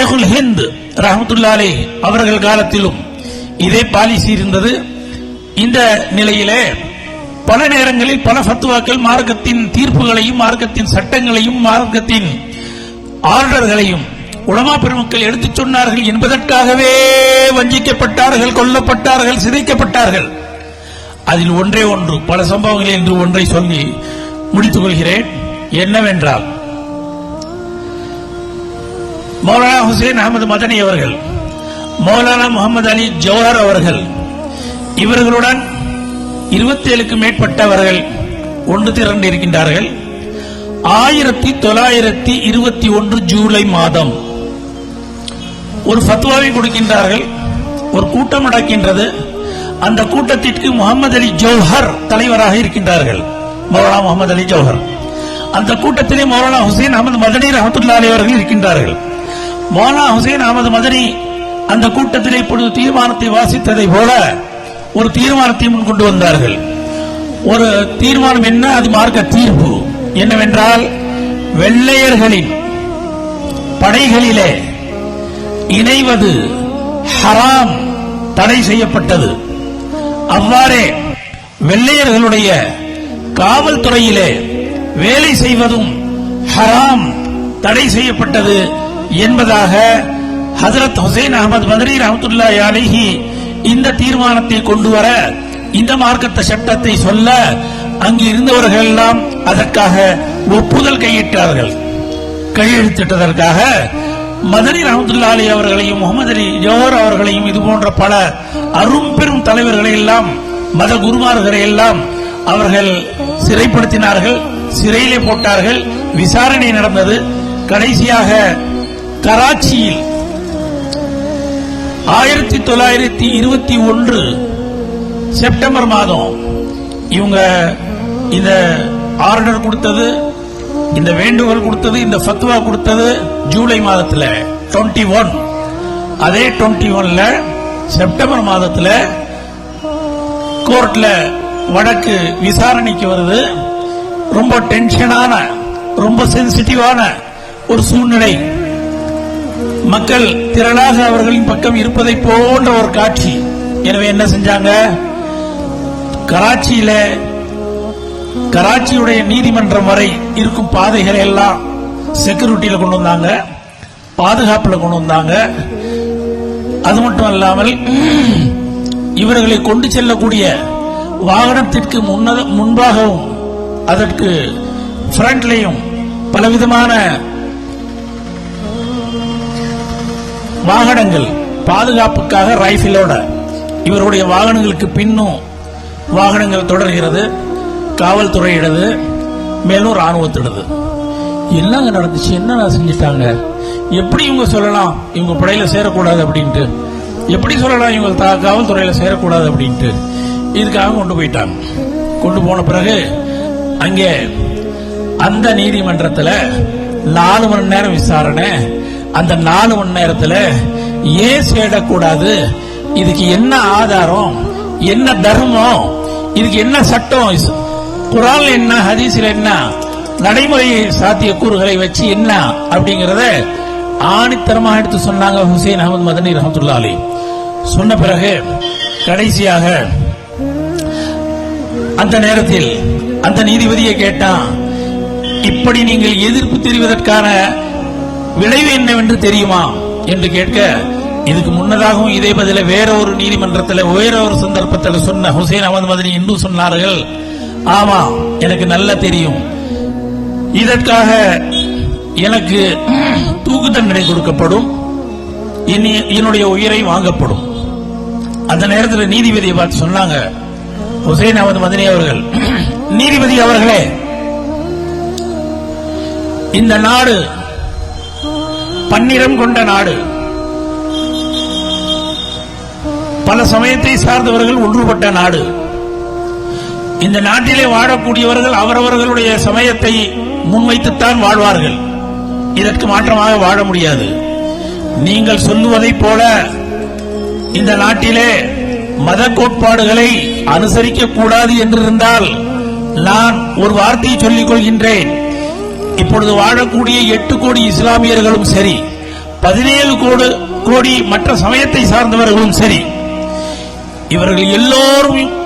ஷேகுல் ஹிந்த் ரஹமத்துல்லாலே அவர்கள் காலத்திலும் இதே பாலிசி இருந்தது. இந்த நிலையிலே பல நேரங்களில் பல ஃபத்துவாக்கள் மார்க்கத்தின் தீர்ப்புகளையும் மார்க்கத்தின் சட்டங்களையும் மார்க்கத்தின் ஆர்டர்களையும் உலமா பெருமக்கள் எடுத்துச் சொன்னார்கள் என்பதற்காகவே வஞ்சிக்கப்பட்டார்கள் கொல்லப்பட்டார்கள் சிதைக்கப்பட்டார்கள். அதில் ஒன்றே ஒன்று பல சம்பவங்களில் என்று ஒன்றை சொல்லி முடித்துக் கொள்கிறேன். என்னவென்றால் மௌலானா ஹுசேன் அகமது மதனி அவர்கள் மௌலானா முகமது அலி ஜோஹர் அவர்கள் இவர்களுடன் இருபத்தி ஏழுக்கு மேற்பட்டவர்கள் ஒன்று திரண்டு இருக்கின்றார்கள். ஆயிரத்தி தொள்ளாயிரத்தி இருபத்தி ஒன்று ஜூலை மாதம் ஒரு ஃபத்வாவை கொடுக்கின்றார்கள் ஒரு கூட்டம் நடக்கின்றது. அந்த கூட்டத்திற்கு முகமது அலி ஜௌஹர் தலைவராக இருக்கின்றார்கள் மௌலானா முகமது அலி ஜௌஹர். அந்த கூட்டத்திலே மௌலானா ஹுசேன் அகமது மதனி ரஹமத்துல்லாலி அவர்கள் இருக்கின்றார்கள். மௌலானா ஹுசேன் அகமது மதனி அந்த கூட்டத்தில் இப்பொழுது தீர்மானத்தை வாசித்ததை போல ஒரு தீர்மானத்தை முன் கொண்டு வந்தார்கள். ஒரு தீர்மானம் என்ன? அது மார்க்க தீர்ப்பு. என்னவென்றால் வெள்ளையர்களின் படைகளிலே இணைவது ஹராம் தடை செய்யப்பட்டது. அவ்வாறே வெள்ளையர்களுடைய காவல்துறையிலே வேலை செய்வதும் ஹராம் தடை செய்யப்பட்டது. என்பதாக ஹசரத் ஹுசைன் அகமது மதுரை ரஹமத்துல்லா அலிஹி இந்த தீர்மானத்தை கொண்டு வர இந்த மார்க்கத்த சட்டத்தை சொல்ல அங்கு இருந்தவர்கள் எல்லாம் அதற்காக ஒப்புதல் கையிட்டார்கள். கையெழுத்திட்டதற்காக மதனி ரஹமத்துல்லா அலி அவர்களையும் முகமது அலி ஜோஹர் அவர்களையும் இது போன்ற பல அரும் பெரும் தலைவர்களை எல்லாம் மத குருமார்களை எல்லாம் அவர்கள் சிறைப்படுத்தினார்கள் சிறையிலே போட்டார்கள். விசாரணை நடந்தது. கடைசியாக கராச்சியில் ஆயிரத்தி தொள்ளாயிரத்தி இருபத்தி ஒன்று செப்டம்பர் மாதம் இவங்க இந்த ஆர்டர் கொடுத்தது இந்த வேண்டுகோள் கொடுத்தது இந்த ஃபத்வா கொடுத்தது ஜூலை மாதத்தில் டுவெண்ட்டி ஒன். அதே 21 ஒன்ல செப்டம்பர் மாதத்தில் கோர்ட்ல வழக்கு விசாரணைக்கு வருது. ரொம்ப டென்ஷனான ரொம்ப சென்சிட்டிவான ஒரு சூழ்நிலை. மக்கள் திரளாக அவர்களின் பக்கம் இருப்பதை போன்ற ஒரு காட்சி. எனவே என்ன செஞ்சாங்க? கராச்சியில கராச்சியுடைய நீதிமன்றம் வரை இருக்கும் பாதைகளை எல்லாம் செக்யூரிட்டியில கொண்டு வந்தாங்க. பாதுகாப்புல கொண்டு வந்தாங்க. அது மட்டும் இல்லாமல் இவர்களை கொண்டு செல்லக்கூடிய வாகனத்திற்கு முன்னத முன்பாகவும் அதற்கு ஃப்ரண்ட்லையும் பலவிதமான வாகனங்கள் பாதுகாப்புக்காக ரைபிளோட இவருடைய வாகனங்களுக்கு பின்னும் வாகனங்கள் தொடர்கிறது. காவல்துறையிடது மேலும் ராணுவத்திடுது என்னங்க நடந்துச்சு? என்ன செஞ்சிட்டாங்க? எப்படி இவங்க சொல்லலாம்? இவங்க படையில சேரக்கூடாது அப்படின்ட்டு. எப்படி சொல்லலாம்? இவங்க தா- காவல்துறையில சேரக்கூடாது அப்படின்ட்டு. இதுக்காக கொண்டு போயிட்டாங்க. கொண்டு போன பிறகு அங்கே அந்த நீதிமன்றத்தில் நாலு மணி நேரம் விசாரணை அந்த நாலு மணி நேரத்துல ஏன் சேடக்கூடாது? இதுக்கு என்ன ஆதாரம்? என்ன தர்மம்? இதுக்கு என்ன சட்டம்? குரான் என்ன ஹதீஸில் என்ன நடைமுறை சாத்திய கூறுகளை வச்சு என்ன அப்படிங்கறத ஆணித்தரமாக எடுத்து சொன்னாங்க ஹுசைன் அகமது மதனி ரஹமத்துல்லா அலி சொன்ன பிறகு கடைசியாக அந்த நேரத்தில் அந்த நீதிபதியை கேட்டான் இப்படி நீங்கள் எதிர்ப்பு தெரிவதற்கான விளைவு என்னவென்று தெரியுமா என்று கேட்க இதுக்கு முன்னதாகவும் இதே பதில வேற ஒரு நீதிமன்றத்தில் வேற ஒரு சந்தர்ப்பத்தில் சொன்ன ஹுசைன் அகமது மதனி இன்னும் சொன்னார்கள். ஆமா எனக்கு நல்லா தெரியும். இதற்காக எனக்கு தூக்கு தண்டனை கொடுக்கப்படும். இனி- என்னுடைய உயிரை வாங்கப்படும். அந்த நேரத்தில் நீதிபதியை பார்த்து சொன்னாங்க ஹுசைன் அகமது மதனி அவர்கள் நீதிபதி அவர்களே இந்த நாடு பன்னிறம் கொண்ட நாடு. பல சமயத்தை சார்ந்தவர்கள் ஒன்றுபட்ட நாடு. இந்த நாட்டிலே வாழக்கூடியவர்கள் அவரவர்களுடைய சமயத்தை முன்வைத்துத்தான் வாழ்வார்கள். இதற்கு மாற்றமாக வாழ முடியாது. நீங்கள் சொல்லுவதைப் போல இந்த நாட்டிலே மத கோட்பாடுகளை அனுசரிக்க கூடாது என்றிருந்தால் நான் ஒரு வார்த்தையை சொல்லிக் கொள்கின்றேன். இப்பொழுது வாழக்கூடிய எட்டு கோடி இஸ்லாமியர்களும் சரி பதினேழு கோடி கோடி மற்ற சமயத்தை சார்ந்தவர்களும் சரி இவர்கள் எல்லோரும்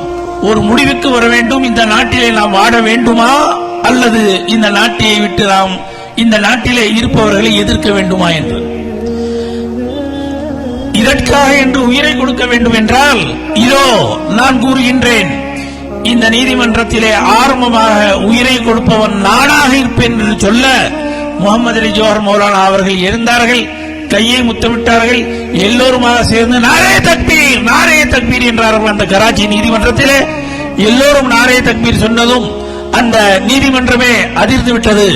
ஒரு முடிவுக்கு வர வேண்டும். இந்த நாட்டிலே நாம் வாழ வேண்டுமா? அல்லது இந்த நாட்டை விட்டு நாம் இந்த நாட்டிலே இருப்பவர்களை எதிர்க்க வேண்டுமா என்று? இதற்காக என்று உயிரை கொடுக்க வேண்டும் என்றால் இதோ நான் கூறுகின்றேன். இந்த நீதிமன்றத்திலே ஆரம்பமாக உயிரை கொடுப்பவன் நானாக இருப்பேன் என்று சொல்ல முகமது அலி ஜோஹர் மௌலானா அவர்கள் இருந்தார்கள் கையை முத்தமிட்டார்கள் எல்லோருமாக சேர்ந்து நாரே தக்பீர் நாரே தக்பீர் என்றார்கள் அந்த கராச்சி நீதிமன்றத்திலே. எல்லோரும் நாரே தக்பீர் சொன்னதும் அந்த நீதிமன்றமே அதிர்ந்து விட்டது.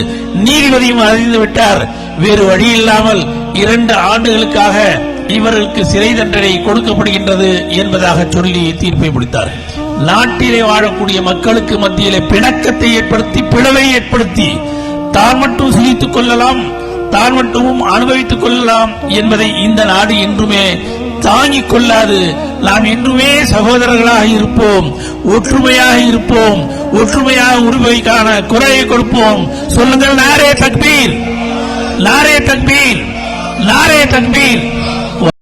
நீதிபதியும் அதிர்ந்து விட்டார். வேறு வழி இல்லாமல் இரண்டு ஆண்டுகளுக்காக இவர்களுக்கு சிறை தண்டனை கொடுக்கப்படுகின்றது என்பதாக சொல்லி தீர்ப்பை முடித்தார்கள். நாட்டிலே வாழக்கூடிய மக்களுக்கு மத்தியிலே பிணக்கத்தை ஏற்படுத்தி பிளவை ஏற்படுத்தி தான் மட்டும் சிரித்துக் கொள்ளலாம் தான் மட்டும் அனுபவித்துக் கொள்ளலாம் என்பதை இந்த நாடு என்றுமே தாங்கிக் கொள்ளாது. நாம் என்றுமே சகோதரர்களாக இருப்போம் ஒற்றுமையாக இருப்போம் ஒற்றுமையாக உரிமைக்கான குறையை கொடுப்போம். சொல்லுங்கள் நாரே தக்பீர் நாரே தக்பீர் நாரே தக்பீர்.